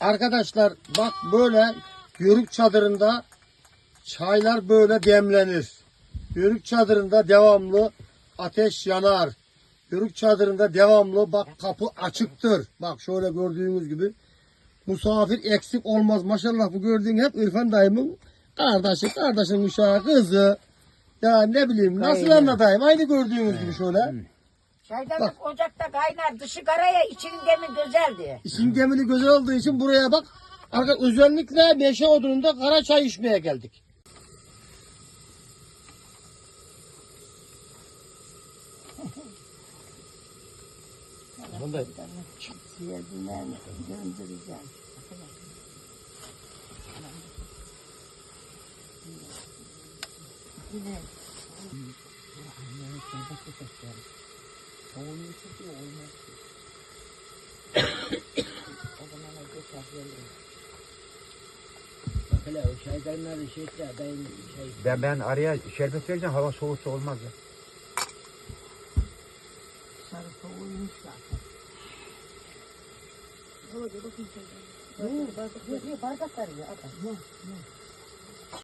Arkadaşlar bak böyle yörük çadırında çaylar böyle demlenir. Yörük çadırında devamlı ateş yanar. Yörük çadırında devamlı bak kapı açıktır. Bak şöyle gördüğünüz gibi misafir eksik olmaz. Maşallah bu gördüğün hep İrfan dayımın kardeşi, kardeşin uşağı, kızı. Ya ne bileyim nasıl anlatayım? Aynı gördüğünüz gibi şöyle. Çaydanlık ocakta kaynar, dışı karaya, içinin demi güzeldi. İşin gemili güzel olduğu için buraya bak. Arka özellikle meşe odununda kara çay içmeye geldik. Yerdinden döndüreceğim. Hele o çaydanları şey adayın şey. Ben ben araya şerbet vereceğim hava soğuksa olmaz ya. Sarı soğuymuş zaten. Ne? Bardak, bardak var ya.